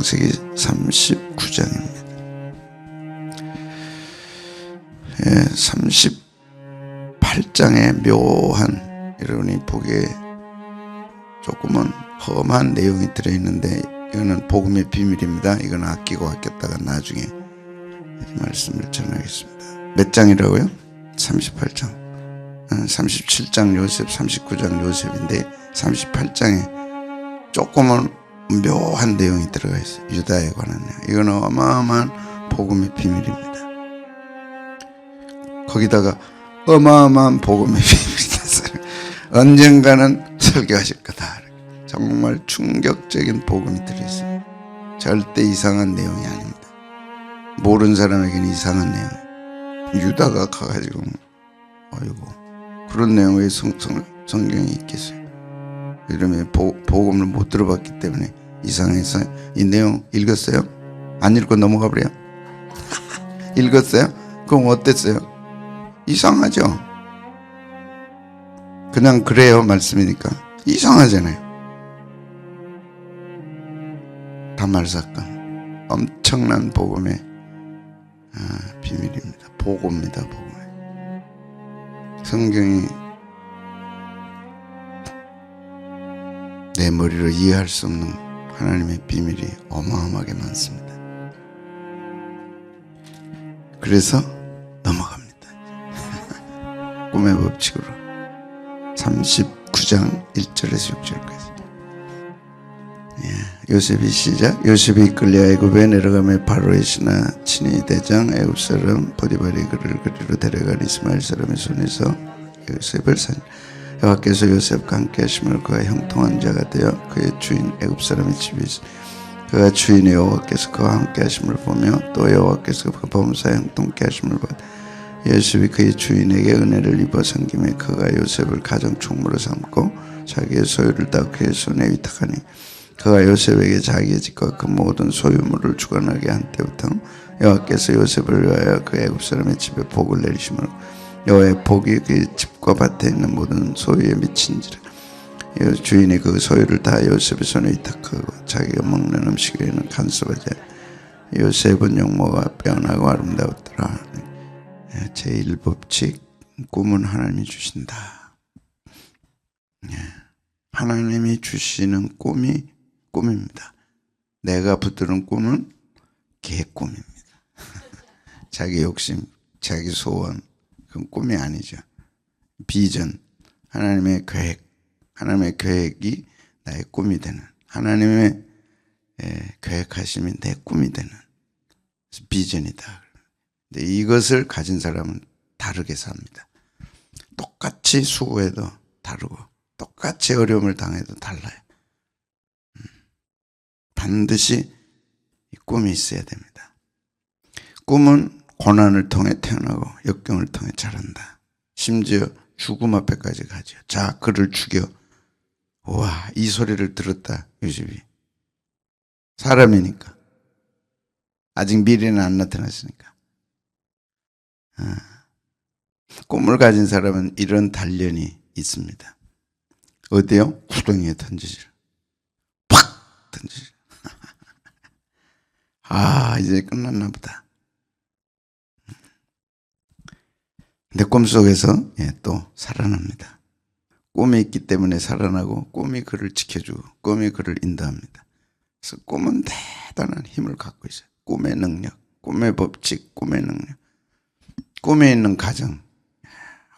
창세기 39장입니다. 예, 38장의 묘한 여러분이 보기에 조금은 험한 내용이 들어있는데 이거는 복음의 비밀입니다. 이건 아끼고 아꼈다가 나중에 말씀을 전하겠습니다. 몇 장이라고요? 38장. 37장 요셉, 39장 요셉인데 38장에 조금은 묘한 내용이 들어가 있어요. 유다에 관한 내용. 이거는 어마어마한 복음의 비밀입니다. 거기다가 어마어마한 복음의 비밀이라서 언젠가는 설교하실 거다. 정말 충격적인 복음이 들어있어요. 절대 이상한 내용이 아닙니다. 모르는 사람에게는 이상한 내용. 유다가 가가지고 아이고 그런 내용의 성, 성, 성경이 있겠어요. 이러면 보, 복음을 못 들어봤기 때문에 이상해서 이 내용 읽었어요? 안 읽고 넘어가 버려? 읽었어요? 그럼 어땠어요? 이상하죠? 그냥 그래요 말씀이니까 이상하잖아요. 다말 사건 엄청난 복음의 아, 비밀입니다. 복음입니다. 복음. 성경이 내 머리로 이해할 수 없는 하나님의 비밀이 어마어마하게 많습니다. 그래서 넘어갑니다. 꿈의 법칙으로 39장 1절에서 6절까지. 예, 요셉이 시작. 요셉이 이끌려 애굽에 내려가며 바로의 신하 친위 대장 애굽 사람 보디발이 그를 그리로 데려간 이스마엘 사람의 손에서 요셉을 산. 여호와께서 요셉과 함께 하심을 그가 형통한 자가 되어 그의 주인 애굽 사람의 집에 있어 그가 주인의 여호와께서 그와 함께 하심을 보며 또 여호와께서 그 범사에 형통케 하심을 보아 요셉이 그의 주인에게 은혜를 입어 섬김에 그가 요셉을 가정 총무로 삼고 자기의 소유를 다 그의 손에 위탁하니 그가 요셉에게 자기의 집과 그 모든 소유물을 주관하게 한 때부터 여호와께서 요셉을 위하여 그 애굽 사람의 집에 복을 내리심을 여호와의 복이 그 집과 밭에 있는 모든 소유에 미친지라. 주인이 그 소유를 다 요셉의 손에 위탁하고 자기가 먹는 음식에는 간섭하지 요셉은 용모가 빼어나고 아름다웠더라. 제1법칙 꿈은 하나님이 주신다. 하나님이 주시는 꿈이 꿈입니다. 내가 붙드는 꿈은 개꿈입니다. 자기 욕심 자기 소원 그건 꿈이 아니죠. 비전, 하나님의 계획, 하나님의 계획이 나의 꿈이 되는, 하나님의 예, 계획하심이 내 꿈이 되는 비전이다. 근데 이것을 가진 사람은 다르게 삽니다. 똑같이 수고해도 다르고, 똑같이 어려움을 당해도 달라요. 음, 반드시 꿈이 있어야 됩니다. 꿈은 고난을 통해 태어나고 역경을 통해 자란다. 심지어 죽음 앞에까지 가죠. 자, 그를 죽여. 와, 이 소리를 들었다. 요셉이. 사람이니까. 아직 미래는 안 나타났으니까. 아, 꿈을 가진 사람은 이런 단련이 있습니다. 어디요? 구덩이에 던지죠. 팍! 던지죠. 아, 이제 끝났나 보다. 내 꿈속에서 예, 또 살아납니다. 꿈이 있기 때문에 살아나고 꿈이 그를 지켜주고 꿈이 그를 인도합니다. 그래서 꿈은 대단한 힘을 갖고 있어요. 꿈의 능력, 꿈의 법칙, 꿈의 능력. 꿈에 있는 가정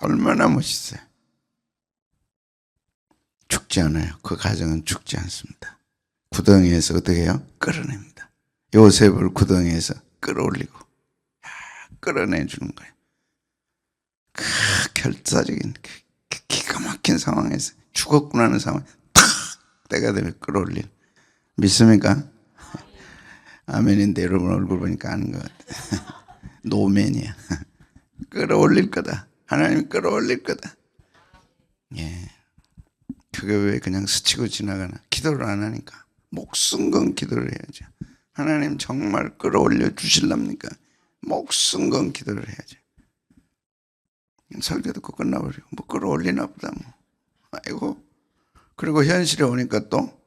얼마나 멋있어요. 죽지 않아요. 그 가정은 죽지 않습니다. 구덩이에서 어떻게 해요? 끌어냅니다. 요셉을 구덩이에서 끌어올리고 끌어내 주는 거예요. 그 결사적인 그 기가 막힌 상황에서 죽었구나 하는 상황 탁 때가 되면 끌어올린 믿습니까? 아멘인데 여러분 얼굴 보니까 아는 것 같아. 노맨이야. 끌어올릴 거다. 하나님 끌어올릴 거다. 예. 그게 왜 그냥 스치고 지나가나. 기도를 안 하니까. 목숨 건 기도를 해야죠. 하나님 정말 끌어올려 주실랍니까? 목숨 건 기도를 해야죠 설교 듣고 끝나버리고 뭐 끌어올리나 보다 뭐 아이고 그리고 현실에 오니까 또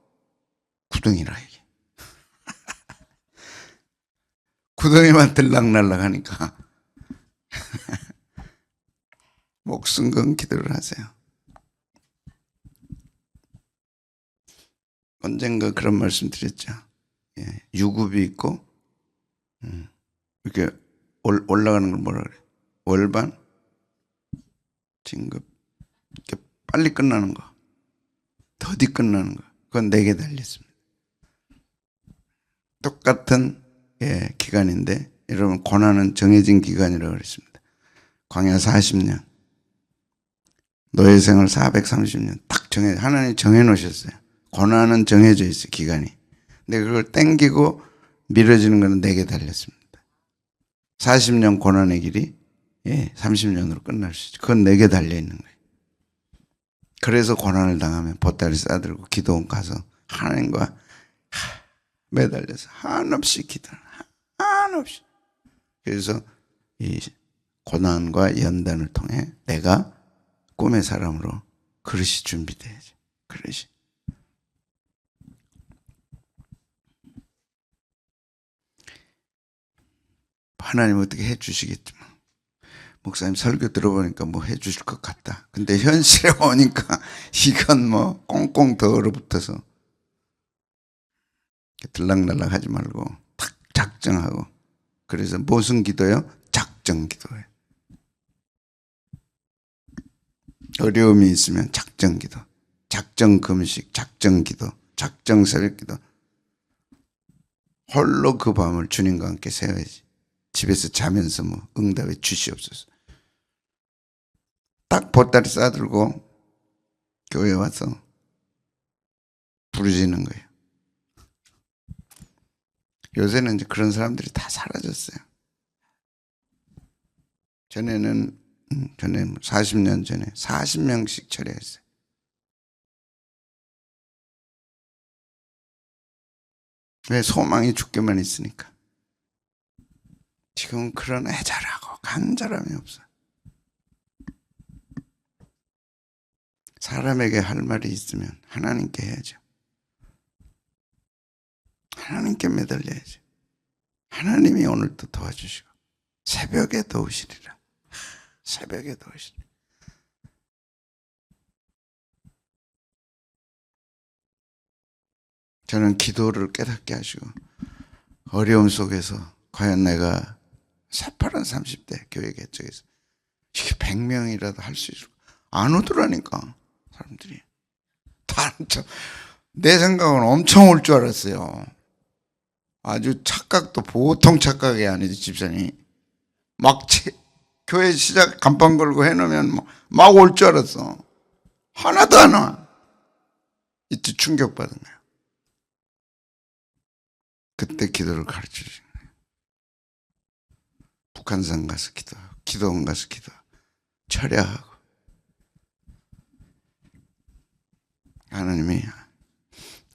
구덩이라 이게 구덩이만 들락날락 하니까 목숨 건 기도를 하세요. 언젠가 그런 말씀 드렸죠. 예, 유급이 있고 음, 이렇게 올, 올라가는 걸 뭐라 그래? 월반, 진급, 이렇게 빨리 끝나는 거, 더디 끝나는 거, 그건 내게 달렸습니다. 똑같은 예, 기간인데 여러분 고난은 정해진 기간이라고 그랬습니다. 광야 40년, 노예 생활 430년 딱 정해 하나님 정해 놓으셨어요. 고난은 정해져 있어요 기간이. 근데 그걸 땡기고 미뤄지는 것은 내게 달렸습니다. 40년 고난의 길이 예, 30년으로 끝날 수 있죠. 그건 내게 달려 있는 거예요. 그래서 고난을 당하면 보따리 싸들고 기도원 가서 하나님과 하, 매달려서 한없이 기도를 한없이 그래서 이 고난과 연단을 통해 내가 꿈의 사람으로 그릇이 준비돼야지 그릇이 하나님 어떻게 해주시겠지만 목사님 설교 들어보니까 뭐 해주실 것 같다. 근데 현실에 오니까 이건 뭐 꽁꽁 더 얼어붙어서 들락날락 하지 말고 탁 작정하고 그래서 무슨 기도요? 작정 기도예요. 어려움이 있으면 작정 기도, 작정 금식, 작정 기도, 작정 새벽 기도. 홀로 그 밤을 주님과 함께 새야지. 집에서 자면서 뭐 응답해 주시옵소서. 딱 보따리 싸들고 교회 와서 부르짖는 거예요. 요새는 이제 그런 사람들이 다 사라졌어요. 전에는 음, 전에 40년 전에 40명씩 철회했어요. 왜 소망이 죽게만 있으니까. 지금 그런 애잘하고 간절함이 없어. 사람에게 할 말이 있으면 하나님께 해야죠. 하나님께 매달려야죠. 하나님이 오늘도 도와주시고 새벽에 도우시리라. 새벽에 도우시리라. 저는 기도를 깨닫게 하시고 어려움 속에서 과연 내가 새파란 30대 교회 개척에서 이게 100명이라도 할 수 있을까? 안 오더라니까 사람들이 다내 생각은 엄청 올 줄 알았어요. 아주 착각도 보통 착각이 아니지 집사님. 막 치, 교회 시작 간판 걸고 해놓으면 막 올 줄 알았어. 하나도 안 와. 이때 충격받은 거야. 그때 기도를 가르쳐 주신 거예요. 북한산 가서 기도하고, 기도원 가서 기도하고, 철야하고. 하나님이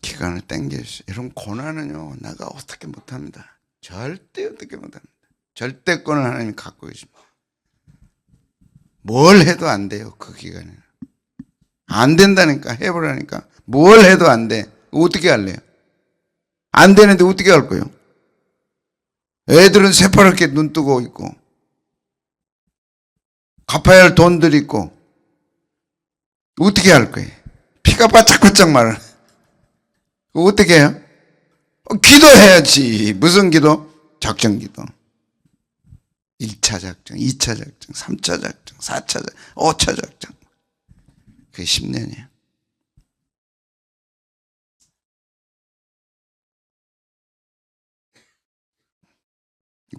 기간을 땡겨주세요. 여러분, 고난은요, 내가 어떻게 못합니다. 절대 어떻게 못합니다. 절대권을 하나님이 갖고 계십니다. 뭘 해도 안 돼요, 그 기간에는. 안 된다니까, 해보라니까. 뭘 해도 안 돼. 어떻게 할래요? 안 되는데 어떻게 할 거예요? 애들은 새파랗게 눈 뜨고 있고, 갚아야 할 돈들 있고, 어떻게 할 거예요? 피가 바짝바짝 말을. 어떻게 해요? 어, 기도해야지. 무슨 기도? 작전 기도. 1차 작전, 2차 작전, 3차 작전, 4차 작전, 5차 작전. 그게 10년이에요.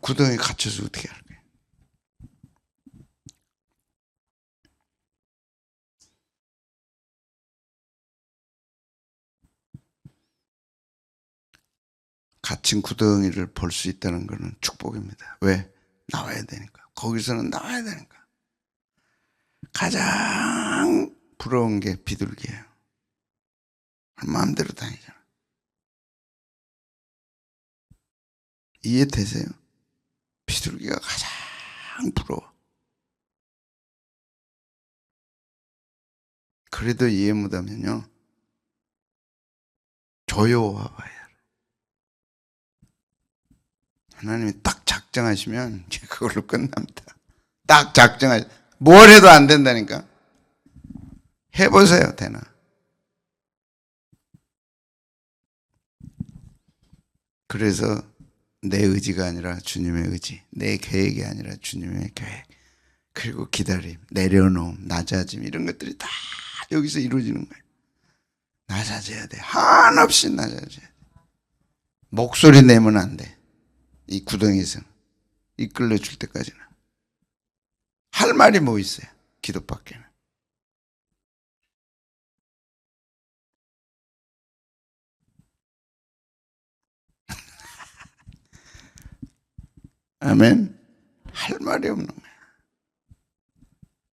구덩이 갇혀서 어떻게 할거예요? 갇힌 구덩이를 볼 수 있다는 것은 축복입니다. 왜? 나와야 되니까. 거기서는 나와야 되니까. 가장 부러운 게 비둘기예요. 마음대로 다니잖아. 이해되세요? 비둘기가 가장 부러워. 그래도 이해 못하면요. 조여와 봐야 돼. 하나님이 딱 작정하시면 그걸로 끝납니다. 딱 작정하, 뭘 해도 안 된다니까. 해보세요, 되나? 그래서 내 의지가 아니라 주님의 의지, 내 계획이 아니라 주님의 계획, 그리고 기다림, 내려놓음, 낮아짐 이런 것들이 다 여기서 이루어지는 거예요. 낮아져야 돼. 한없이 낮아져야 돼. 목소리 내면 안 돼. 이 구덩이에서 이끌려 줄 때까지는 할 말이 뭐 있어요? 기도밖에는. 아멘. 할 말이 없는 거야.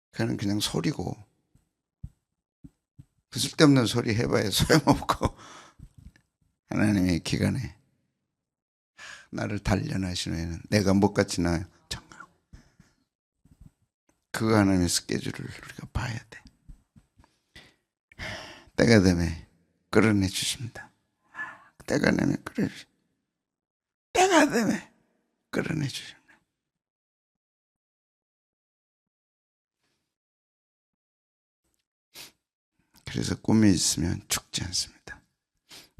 그는 그냥 소리고 그 쓸데없는 소리 해봐야 소용없고 하나님의 기간에 나를 단련하시는 애는 내가 못 같이 나요. 정말. 그 하나님의 스케줄을 우리가 봐야 돼. 때가 되면 끌어내 주십니다. 때가 되면 끌어내 주십니다. 때가 되면 끌어내 주십니다. 그래서 꿈이 있으면 죽지 않습니다.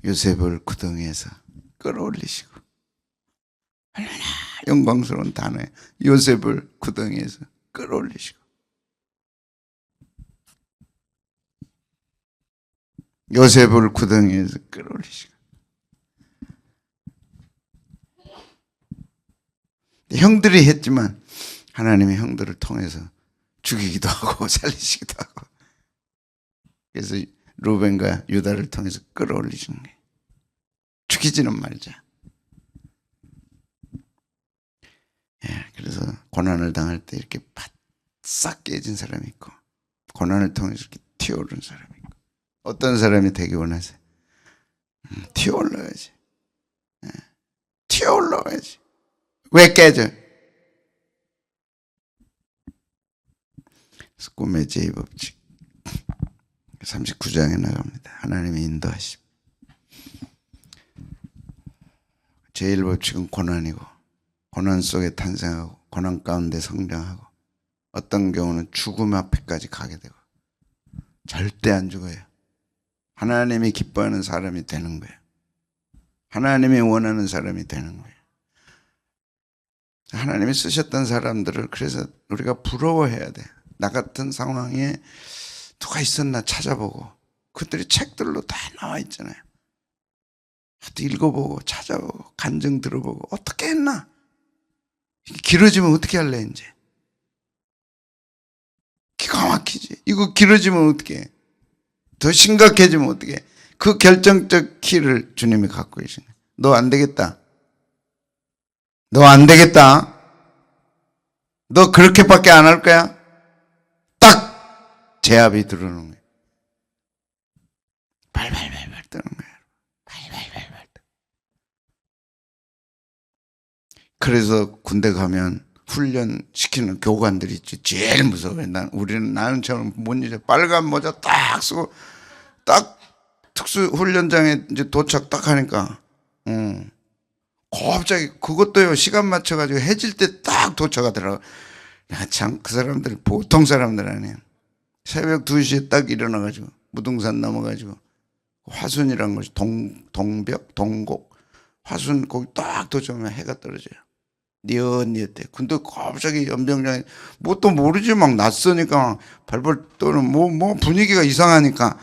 요셉을 구덩이에서 끌어올리시고 얼마나 영광스러운 단어에 요셉을 구덩이에서 끌어올리시고 요셉을 구덩이에서 끌어올리시고 형들이 했지만 하나님이 형들을 통해서 죽이기도 하고 살리시기도 하고 그래서 루벤과 유다를 통해서 끌어올리시는 거예요. 죽이지는 말자. 예, 그래서 고난을 당할 때 이렇게 바싹 깨진 사람이 있고 고난을 통해서 이렇게 튀어오른 사람이 있고 어떤 사람이 되기 원하세요? 음, 튀어올라야지. 예, 튀어올라야지. 왜 깨져? 꿈의 제의법칙 39장에 나갑니다. 하나님의 인도하심. 제1법칙은 고난이고 고난 속에 탄생하고 고난 가운데 성장하고 어떤 경우는 죽음 앞에까지 가게 되고 절대 안 죽어요. 하나님이 기뻐하는 사람이 되는 거예요. 하나님이 원하는 사람이 되는 거예요. 하나님이 쓰셨던 사람들을 그래서 우리가 부러워해야 돼. 나 같은 상황에 누가 있었나 찾아보고 그들이 책들로 다 나와 있잖아요. 또 읽어보고 찾아보고 간증 들어보고 어떻게 했나? 길어지면 어떻게 할래 이제? 기가 막히지. 이거 길어지면 어떻게? 해? 더 심각해지면 어떻게? 해? 그 결정적 키를 주님이 갖고 계시네. 너 안 되겠다. 너 안 되겠다. 너 그렇게밖에 안 할 거야? 딱 제압이 들어오는 거예요. 발발발발 뜨는 거예요. 발발발발. 그래서 군대 가면 훈련 시키는 교관들이 있지. 제일 무서워요. 난 우리는 나는 처럼 못 잊어. 빨간 모자 딱 쓰고 딱 특수 훈련장에 이제 도착 딱 하니까, 어. 갑자기 그것도요 시간 맞춰가지고 해질 때 딱 도착하더라고. 야 참 그 사람들 보통 사람들 아니에요. 새벽 2시에 딱 일어나가지고 무등산 넘어가지고 화순이란 것이 동, 동벽, 동곡 화순 거기 딱 도착하면 해가 떨어져요. 뉘엿뉘엿해. 근데 갑자기 연병장에 뭐또 모르지 막 낯서니까 발발 떠는 뭐, 뭐 분위기가 이상하니까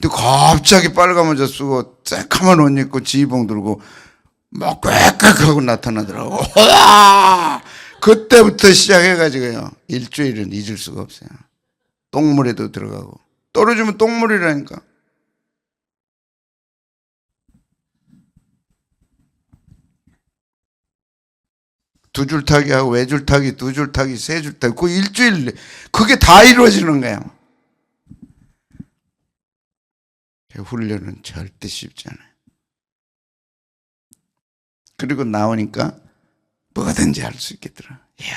근데 갑자기 빨간 모자 쓰고 새카만 옷 입고 지휘봉 들고 막 꽥꽥하고 나타나더라고. 와! 그때부터 시작해가지고요. 일주일은 잊을 수가 없어요. 똥물에도 들어가고. 떨어지면 똥물이라니까. 두 줄 타기 하고 외줄 타기, 두 줄 타기, 세 줄 타기. 그 일주일, 그게 다 이루어지는 거예요. 그 훈련은 절대 쉽지 않아요. 그리고 나오니까 뭐든지 할 수 있겠더라. 이야,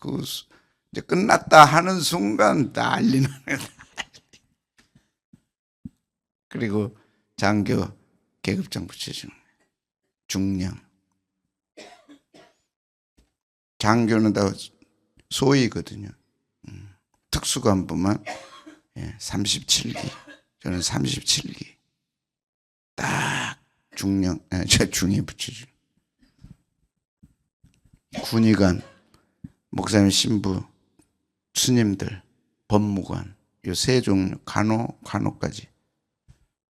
그 수- 이제 끝났다 하는 순간 난리 나네. 그리고 장교 계급장 붙여주는 거예요. 중령. 장교는 다 소위거든요. 음, 특수간부만 예, 37기. 저는 37기. 딱 중령, 예, 제 중에 붙이죠. 군의관, 목사님 신부, 스님들, 법무관, 요 세 종류, 간호, 간호까지,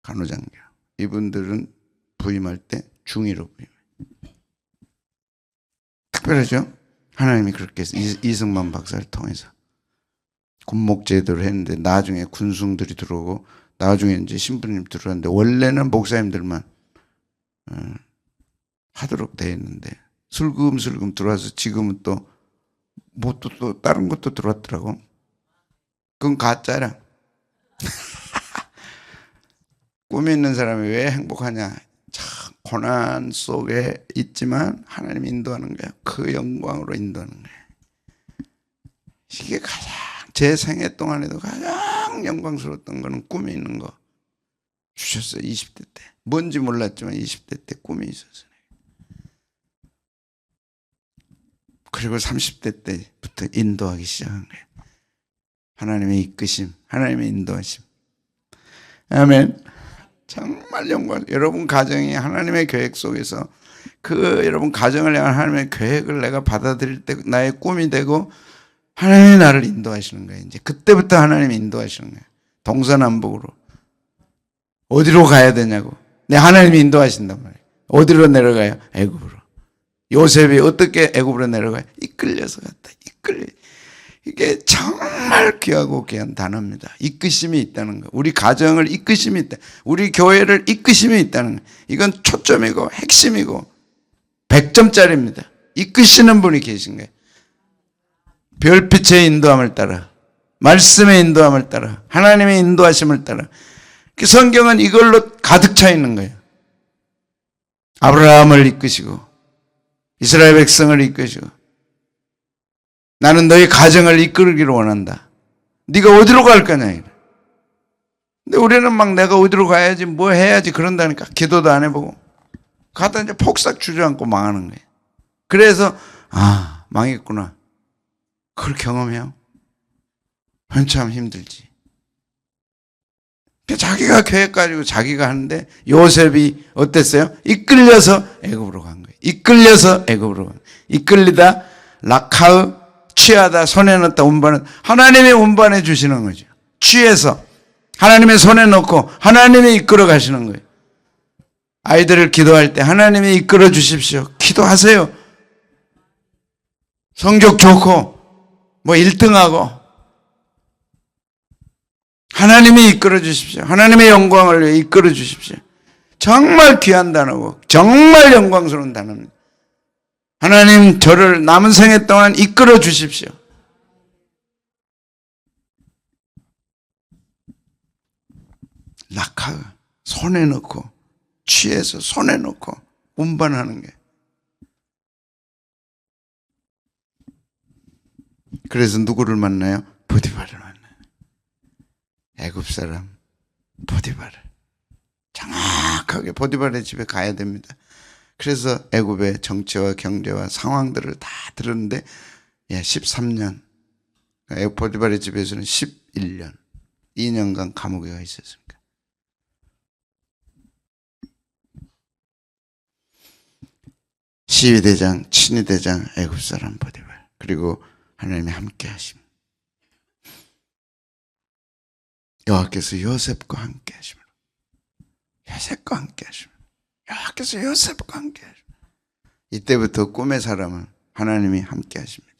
간호장교. 이분들은 부임할 때 중위로 부임. 특별하죠? 하나님이 그렇게 이승만 박사를 통해서 군목 제도를 했는데 나중에 군중들이 들어오고 나중에 이제 신부님 들어왔는데 원래는 목사님들만 어, 하도록 돼 있는데 슬금슬금 들어와서 지금은 또 뭐또 또 다른 것도 들어왔더라고. 그건 가짜라. 꿈이 있는 사람이 왜 행복하냐? 참 고난 속에 있지만 하나님 인도하는 거야. 그 영광으로 인도하는 거야. 이게 가장 제 생애 동안에도 가장 영광스러웠던 거는 꿈이 있는 거 주셨어요. 20대 때. 뭔지 몰랐지만 20대 때 꿈이 있었어요. 그리고 30대 때부터 인도하기 시작한 거예요. 하나님의 이끄심, 하나님의 인도하심. 아멘. 정말 영광. 여러분 가정이 하나님의 계획 속에서 그 여러분 가정을 향한 하나님의 계획을 내가 받아들일 때 나의 꿈이 되고 하나님이 나를 인도하시는 거예요. 이제 그때부터 하나님이 인도하시는 거예요. 동서남북으로. 어디로 가야 되냐고. 내 하나님이 인도하신단 말이에요. 어디로 내려가요? 애굽으로. 요셉이 어떻게 애굽으로 내려가요? 이끌려서 갔다. 이끌려. 이게 정말 귀하고 귀한 단어입니다. 이끄심이 있다는 거. 우리 가정을 이끄심이 있다. 우리 교회를 이끄심이 있다는 거. 이건 초점이고 핵심이고 100점짜리입니다. 이끄시는 분이 계신 거예요. 별빛의 인도함을 따라 말씀의 인도함을 따라 하나님의 인도하심을 따라 그 성경은 이걸로 가득 차 있는 거예요. 아브라함을 이끄시고 이스라엘 백성을 이끄시고 나는 너희 가정을 이끌기를 원한다. 네가 어디로 갈 거냐. 근데 우리는 막 내가 어디로 가야지 뭐 해야지 그런다니까 기도도 안 해보고 가다 이제 폭삭 주저앉고 망하는 거예요. 그래서 아 망했구나. 그걸 경험해요. 한참 힘들지. 그 자기가 계획 가지고 자기가 하는데 요셉이 어땠어요? 이끌려서 애굽으로 간 거예요. 이끌려서 애굽으로 간 거예요. 이끌리다 라카의 취하다 손에 넣다 운반은 하나님이 운반해 주시는 거죠. 취해서 하나님의 손에 넣고 하나님이 이끌어 가시는 거예요. 아이들을 기도할 때 하나님이 이끌어 주십시오. 기도하세요. 성적 좋고 뭐 1등하고 하나님이 이끌어 주십시오. 하나님의 영광을 이끌어 주십시오. 정말 귀한 단어고 정말 영광스러운 단어입니다. 하나님 저를 남은 생애 동안 이끌어 주십시오. 낙하 손에 넣고 취해서 손에 넣고 운반하는 게 그래서 누구를 만나요? 보디바를 만나요. 애굽 사람 보디바를 정확하게 보디바의 집에 가야 됩니다. 그래서 애굽의 정치와 경제와 상황들을 다 들었는데 예, 13년. 애굽 보디바의 집에서는 11년. 2년간 감옥에 가 있었습니다. 시위대장, 친위대장, 애굽 사람 보디발. 그리고 하나님이 함께 하심. 여호와께서 요셉과 함께 하심으로. 요셉과 함께 하심으로 여호와께서 요셉과 함께 이때부터 꿈의 사람은 하나님이 함께 하십니다.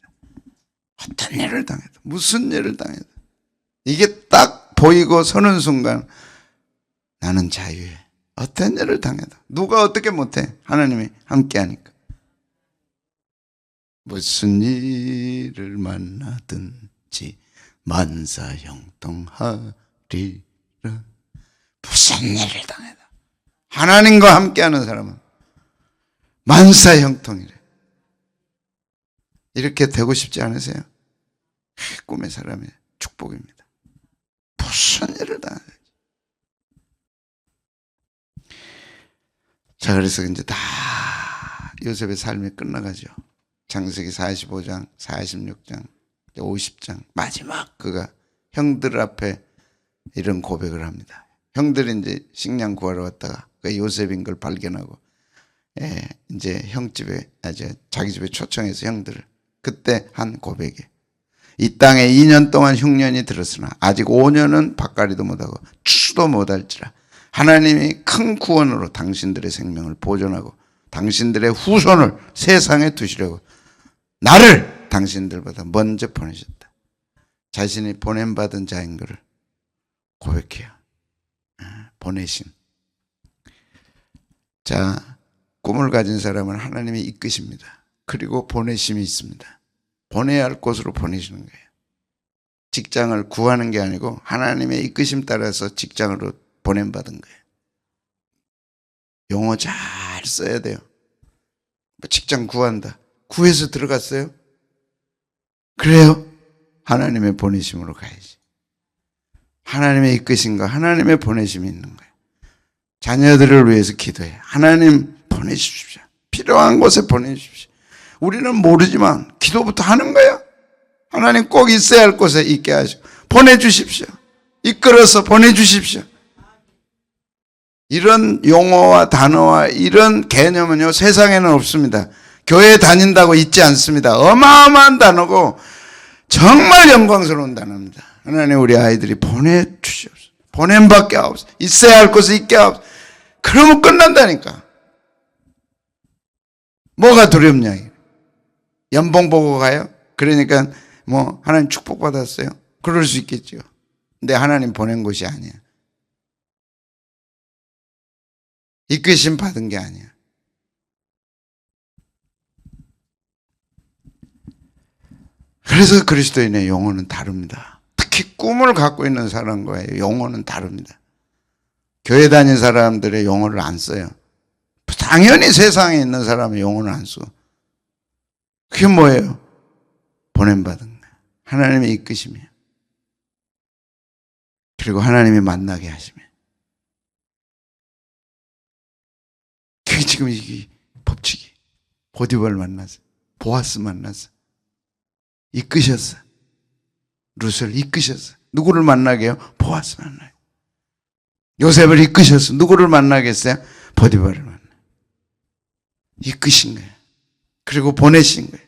어떤 일을 당해도 무슨 일을 당해도 이게 딱 보이고 서는 순간 나는 자유해. 어떤 일을 당해도 누가 어떻게 못해 하나님이 함께 하니까 무슨 일을 만나든지 만사형통하리라 무슨 일을 당해도 하나님과 함께하는 사람은 만사 형통이래 이렇게 되고 싶지 않으세요? 꿈의 사람의 축복입니다 무슨 일을 당해도 자 그래서 이제 다 요셉의 삶이 끝나가죠 창세기 45장, 46장, 50장 마지막 그가 형들 앞에 이런 고백을 합니다. 형들이 이제 식량 구하러 왔다가 그 요셉인 걸 발견하고 예, 이제 형 집에 아, 이제 자기 집에 초청해서 형들을 그때 한 고백이 이 땅에 2년 동안 흉년이 들었으나 아직 5년은 밭가리도 못하고 추수도 못할지라 하나님이 큰 구원으로 당신들의 생명을 보존하고 당신들의 후손을 세상에 두시려고 나를 당신들보다 먼저 보내셨다. 자신이 보냄받은 자인 것을 고백해요. 아, 보내심. 자, 꿈을 가진 사람은 하나님이 이끄십니다. 그리고 보내심이 있습니다. 보내야 할 곳으로 보내시는 거예요. 직장을 구하는 게 아니고 하나님의 이끄심 따라서 직장으로 보냄받은 거예요. 용어 잘 써야 돼요. 뭐 직장 구한다. 구해서 들어갔어요? 그래요? 하나님의 보내심으로 가야지. 하나님의 이끄심과 하나님의 보내심이 있는 거예요. 자녀들을 위해서 기도해. 하나님 보내주십시오. 필요한 곳에 보내주십시오. 우리는 모르지만 기도부터 하는 거야. 하나님 꼭 있어야 할 곳에 있게 하시고 보내주십시오. 이끌어서 보내주십시오. 이런 용어와 단어와 이런 개념은요 세상에는 없습니다. 교회 다닌다고 있지 않습니다. 어마어마한 단어고 정말 영광스러운 단어입니다. 하나님 우리 아이들이 보내주시옵소서. 보냄밖에 없어. 있어야 할 곳에 있게 없어. 그러면 끝난다니까. 뭐가 두렵냐. 연봉 보고 가요? 그러니까 뭐 하나님 축복받았어요? 그럴 수 있겠죠. 근데 하나님 보낸 곳이 아니야. 이끄심 받은 게 아니야. 그래서 그리스도인의 영혼은 다릅니다. 특히 꿈을 갖고 있는 사람과의 영혼은 다릅니다. 교회 다닌 사람들의 영혼을 안 써요. 당연히 세상에 있는 사람의 영혼을 안 써. 그게 뭐예요? 보냄받은 거예요. 하나님의 이끄심이에요. 그리고 하나님이 만나게 하시면. 그게 지금 이게 법칙이. 보디벌 만나서, 보아스 만나서, 이끄셨어. 룻을 이끄셨어. 누구를 만나게 해요? 보아스 만나요. 요셉을 이끄셨어. 누구를 만나겠어요? 보디벌을 만나. 이끄신 거예요. 그리고 보내신 거예요.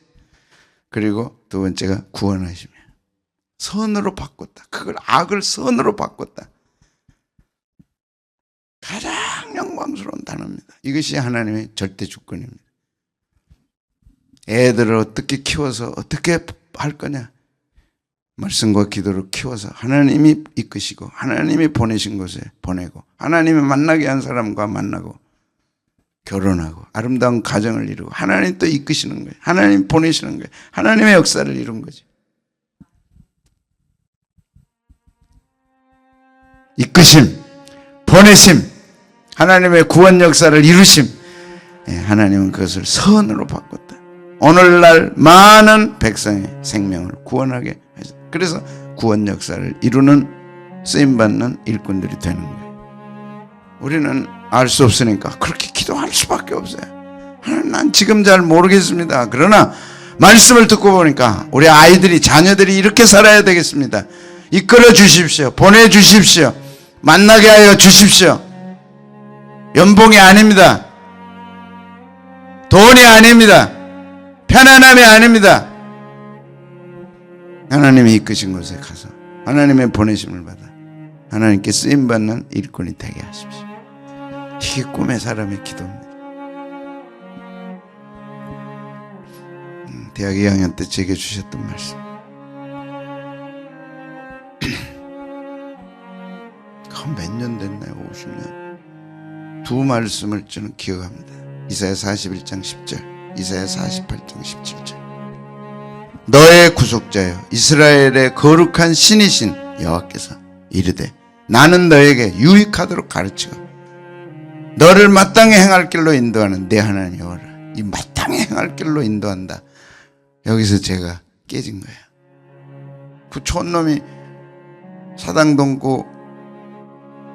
그리고 두 번째가 구원하시며 선으로 바꿨다. 그걸 악을 선으로 바꿨다. 가장 영광스러운 단어입니다. 이것이 하나님의 절대 주권입니다. 애들을 어떻게 키워서 어떻게 할 거냐? 말씀과 기도로 키워서 하나님이 이끄시고 하나님이 보내신 곳에 보내고 하나님이 만나게 한 사람과 만나고 결혼하고 아름다운 가정을 이루고 하나님 또 이끄시는 거예요. 하나님 보내시는 거예요. 하나님의 역사를 이룬 거죠. 이끄심, 보내심, 하나님의 구원 역사를 이루심. 예, 하나님은 그것을 선으로 바꿨다. 오늘날 많은 백성의 생명을 구원하게. 그래서 구원 역사를 이루는 쓰임 받는 일꾼들이 되는 거예요. 우리는 알 수 없으니까 그렇게 기도할 수밖에 없어요. 하나님, 난 지금 잘 모르겠습니다. 그러나 말씀을 듣고 보니까 우리 아이들이 자녀들이 이렇게 살아야 되겠습니다. 이끌어 주십시오. 보내 주십시오. 만나게 하여 주십시오. 연봉이 아닙니다. 돈이 아닙니다. 편안함이 아닙니다. 하나님이 이끄신 곳에 가서 하나님의 보내심을 받아 하나님께 쓰임 받는 일꾼이 되게 하십시오. 이게 꿈의 사람의 기도입니다. 음, 대학 2학년 때 제게 주셨던 말씀. 몇년 됐나요? 50년. 두 말씀을 저는 기억합니다. 이사야 41장 10절, 이사야 48장 17절. 너의 구속자여 이스라엘의 거룩한 신이신 여호와께서 이르되 나는 너에게 유익하도록 가르치고 너를 마땅히 행할 길로 인도하는 내 하나님 여호와라. 이 마땅히 행할 길로 인도한다. 여기서 제가 깨진 거예요 그 촌놈이 사당동고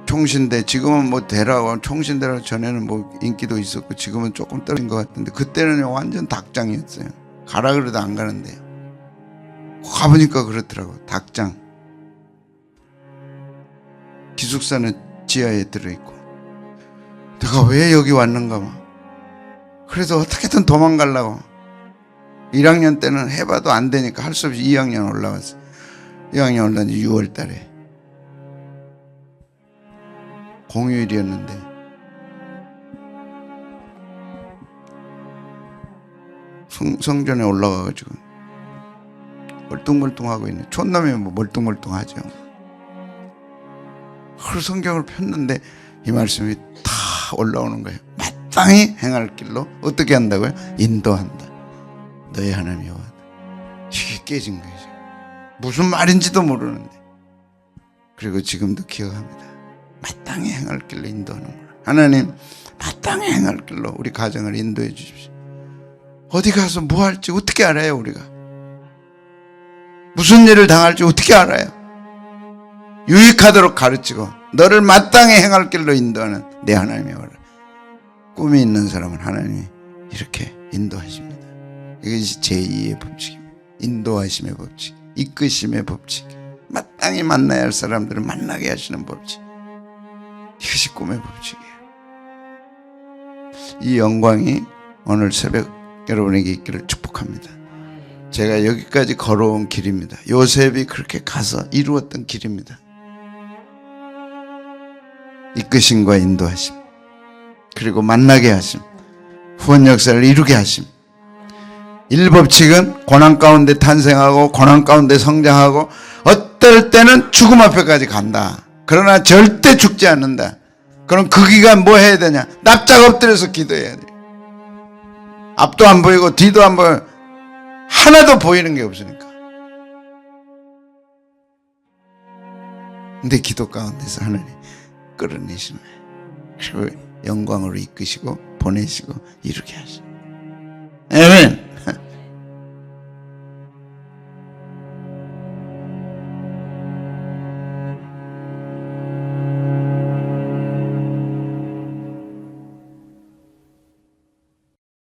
총신대 지금은 뭐 대라고 총신대라 전에는 뭐 인기도 있었고 지금은 조금 떨어진 것 같은데 그때는 완전 닭장이었어요. 가라 그래도 안 가는데요. 가보니까 그렇더라고. 닭장. 기숙사는 지하에 들어있고. 내가 왜 여기 왔는가 봐. 그래도 어떻게든 도망가려고. 1학년 때는 해봐도 안 되니까 할 수 없이 2학년 올라왔어. 2학년 올라온 지 6월 달에. 공휴일이었는데. 성, 성전에 올라가가지고 멀뚱멀뚱하고 있네. 촌놈이면 뭐 멀뚱멀뚱하죠. 그 성경을 폈는데 이 말씀이 다 올라오는 거예요. 마땅히 행할 길로 어떻게 한다고요? 인도한다. 너의 하나님 여호와다. 이게 깨진 거예요. 무슨 말인지도 모르는데. 그리고 지금도 기억합니다. 마땅히 행할 길로 인도하는구나. 하나님 마땅히 행할 길로 우리 가정을 인도해 주십시오. 어디 가서 뭐 할지 어떻게 알아요 우리가? 무슨 일을 당할지 어떻게 알아요? 유익하도록 가르치고 너를 마땅히 행할 길로 인도하는 내 하나님의 말. 꿈이 있는 사람은 하나님이 이렇게 인도하십니다. 이것이 제2의 법칙입니다. 인도하심의 법칙, 이끄심의 법칙, 마땅히 만나야 할 사람들을 만나게 하시는 법칙. 이것이 꿈의 법칙이에요. 이 영광이 오늘 새벽 여러분에게 있기를 축복합니다. 제가 여기까지 걸어온 길입니다. 요셉이 그렇게 가서 이루었던 길입니다. 이끄심과 인도하심, 그리고 만나게 하심, 후원 역사를 이루게 하심. 일법칙은 고난 가운데 탄생하고 고난 가운데 성장하고 어떨 때는 죽음 앞에까지 간다. 그러나 절대 죽지 않는다. 그럼 그 기간 뭐 해야 되냐? 납작 엎드려서 기도해야 돼. 앞도 안 보이고 뒤도 안 보여. 하나도 보이는 게 없으니까. 근데 기도 가운데서 하나님 끌어내시는 거예요. 그리고 영광으로 이끄시고 보내시고 이렇게 거예요. 아멘.